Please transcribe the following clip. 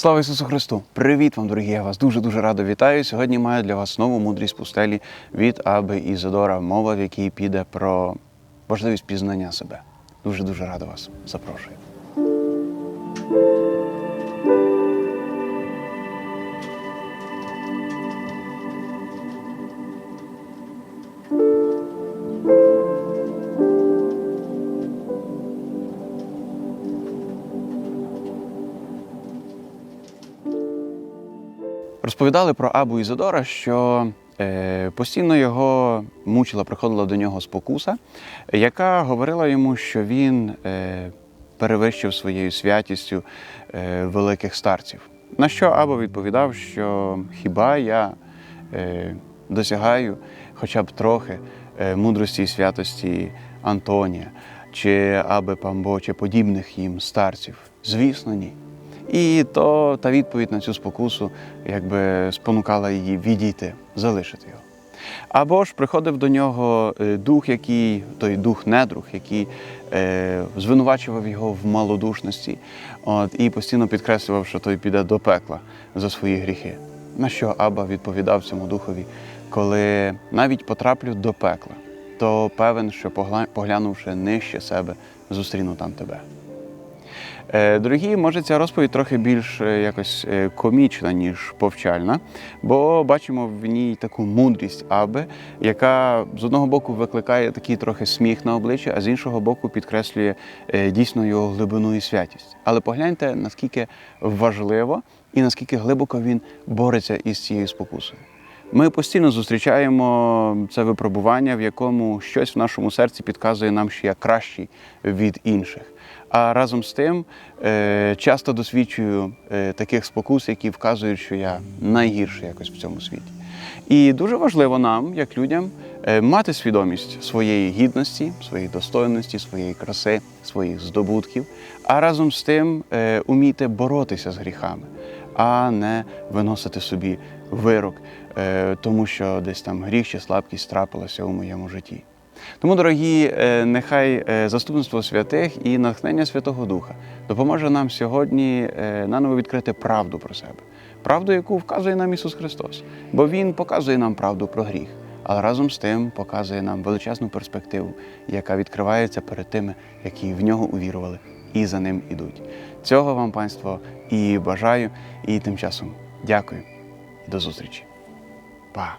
Слава Ісусу Христу! Привіт вам, дорогі! Я вас дуже-дуже радо вітаю. Сьогодні маю для вас нову мудрість пустелі від Аби Ізодора, мова, в якій піде про важливість пізнання себе. Дуже-дуже радо вас. Запрошую. Розповідали про Абу Ізодора, що е, постійно його мучила, приходила до нього спокуса, яка говорила йому, що він е, перевищив своєю святістю е, великих старців. На що Абу відповідав, що хіба я досягаю хоча б трохи мудрості і святості Антонія чи Аби Памбо, чи подібних їм старців? Звісно, ні. І то та відповідь на цю спокусу якби спонукала її відійти, залишити його. Або ж приходив до нього е, дух, який, той дух недруг, який е, звинувачував його в малодушності, от, і постійно підкреслював, що той піде до пекла за свої гріхи. На що Аба відповідав цьому духові, коли навіть потраплю до пекла, то певен, що поглянувши нижче себе, зустріну там тебе. Е, Дорогі, може, ця розповідь трохи більш е, якось е, комічна, ніж повчальна, бо бачимо в ній таку мудрість Аби, яка з одного боку викликає такий трохи сміх на обличчі, а з іншого боку підкреслює дійсно його глибину і святість. Але погляньте, наскільки важливо і наскільки глибоко він бореться із цією спокусою. Ми постійно зустрічаємо це випробування, в якому щось в нашому серці підказує нам, що я кращий від інших. А разом з тим е, часто досвідчую е, таких спокус, які вказують, що я найгірший якось в цьому світі. І дуже важливо нам, як людям, е, мати свідомість своєї гідності, своєї достойності, своєї краси, своїх здобутків, а разом з тим уміти боротися з гріхами, а не виносити собі вирок, е, тому що десь там гріх чи слабкість трапилася у моєму житті. Тому, дорогі, е, нехай е, заступництво святих і натхнення Святого Духа допоможе нам сьогодні наново відкрити правду про себе, правду, яку вказує нам Ісус Христос, бо Він показує нам правду про гріх, але разом з тим показує нам величезну перспективу, яка відкривається перед тими, які в нього увірували і за ним ідуть. Цього вам, панство, і бажаю, і тим часом дякую до зустрічі. Па!